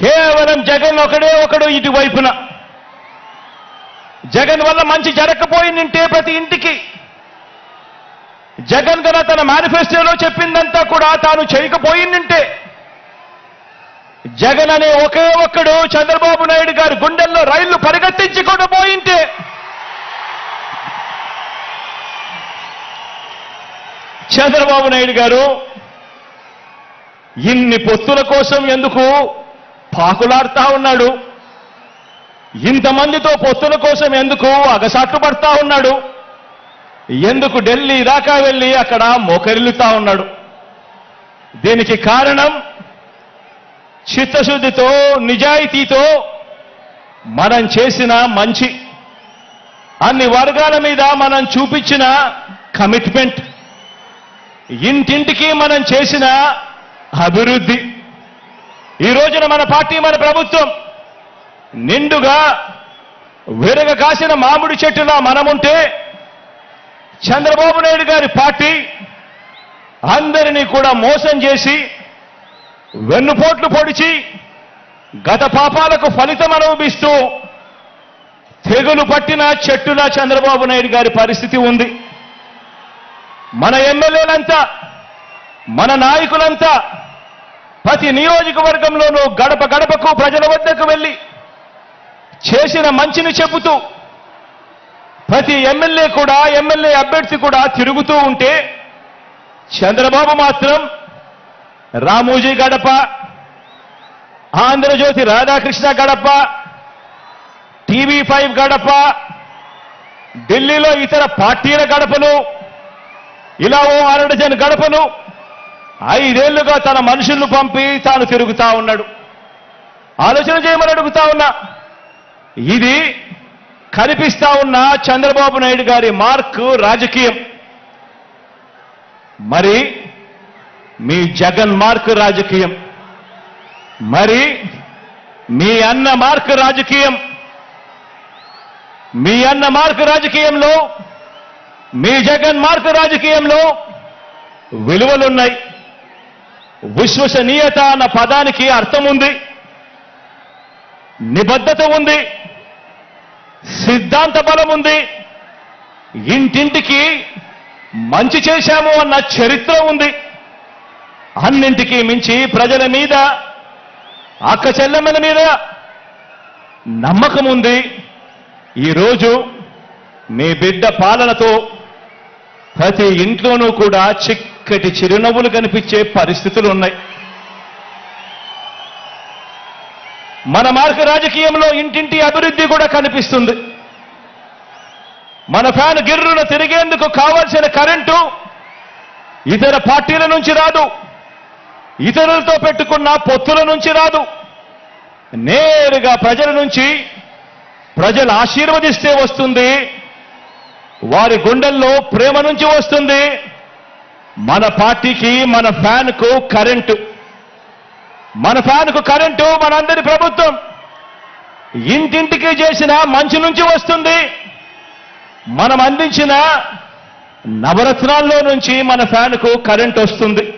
కేవలం జగన్ ఒకడే ఒకడు ఇటువైపున జగన్ వల్ల మంచి జరగకపోయిందంటే ప్రతి ఇంటికి. జగన్ గన తన మేనిఫెస్టోలో చెప్పిందంతా కూడా తాను చేయకపోయిందంటే. జగన్ అనే ఒకే ఒక్కడు చంద్రబాబు నాయుడు గారు గుండెల్లో రైళ్ళు పరిగెత్తించకుండా పోయింటే. చంద్రబాబు నాయుడు గారు ఇన్ని పొత్తుల కోసం ఎందుకు పాకులాడుతా ఉన్నాడు. ఇంతమందితో పొత్తుల కోసం ఎందుకు అగసాట్లు పడతా ఉన్నాడు? ఎందుకు ఢిల్లీ దాకా వెళ్ళి అక్కడ మోకరిల్లుతా ఉన్నాడు? దీనికి కారణం చిత్తశుద్ధితో నిజాయితీతో మనం చేసిన మంచి. అన్ని వర్గాల మీద మనం చూపించిన కమిట్మెంట్ ఇంటింటికి మనం చేసిన అభివృద్ధి. ఈ రోజున మన పార్టీ మన ప్రభుత్వం నిండుగా విరగ కాసిన మామిడి చెట్టులా మనముంటే చంద్రబాబు నాయుడు గారి పార్టీ అందరినీ కూడా మోసం చేసి వెన్నుపోట్లు పొడిచి గత పాపాలకు ఫలితం అనుభవిస్తూ తెగులు పట్టిన చెట్టులా చంద్రబాబు నాయుడు గారి పరిస్థితి ఉంది. మన ఎమ్మెల్యేలంతా మన నాయకులంతా ప్రతి నియోజకవర్గంలోనూ గడప గడపకు ప్రజల వద్దకు వెళ్ళి చేసిన మంచిని చెబుతూ ప్రతి ఎమ్మెల్యే కూడా ఎమ్మెల్యే అభ్యర్థి కూడా తిరుగుతూ ఉంటే చంద్రబాబు మాత్రం రామోజీ గడప ఆంధ్రజ్యోతి రాధాకృష్ణ గడప టీవీ ఫైవ్ గడప ఢిల్లీలో ఇతర పార్టీల గడపలు ఇలా ఓ అరడజన్ గడపలు ఐదేళ్ళుగా తన మనుషులను పంపి తాను తిరుగుతా ఉన్నాడు. ఆలోచన చేయమని అడుగుతా ఉన్నా. ఇది కనిపిస్తా ఉన్న చంద్రబాబు నాయుడు గారి మార్క్ రాజకీయం. మరి మీ జగన్ మార్క్ రాజకీయం. మరి మీ అన్న మార్క్ రాజకీయం. మీ అన్న మార్క్ రాజకీయంలో మీ జగన్ మార్క్ రాజకీయంలో విలువలున్నాయి. విశ్వసనీయత అన్న పదానికి అర్థం ఉంది నిబద్ధత ఉంది సిద్ధాంత బలం ఉంది ఇంటింటికి మంచి చేశాము అన్న చరిత్ర ఉంది. అన్నింటికీ మించి ప్రజల మీద అక్క చెల్లెమ్మల మీద నమ్మకం ఉంది ఈరోజు మీ బిడ్డ పాలనతో ప్రతి ఇంట్లోనూ కూడా చిక్ చక్కటి చిరునవ్వులు కనిపించే పరిస్థితులు ఉన్నాయి. మన మార్గ రాజకీయంలో ఇంటింటి అభివృద్ధి కూడా కనిపిస్తుంది. మన ఫ్యాన్ గిర్రున తిరిగేందుకు కావాల్సిన కరెంటు ఇతర పార్టీల నుంచి రాదు. ఇతరులతో పెట్టుకున్న పొత్తుల నుంచి రాదు. నేరుగా ప్రజల నుంచి ప్రజలు ఆశీర్వదిస్తే వస్తుంది. వారి గుండెల్లో ప్రేమ నుంచి వస్తుంది. మన పార్టీకి మన ఫ్యాన్కు కరెంటు. మన ఫ్యాన్కు కరెంటు మనందరి ప్రభుత్వం. ఇంటింటికి చేసిన మంచి నుంచి వస్తుంది. మనం అందించిన నవరత్నాల్లో నుంచి మన ఫ్యాన్కు కరెంట్ వస్తుంది.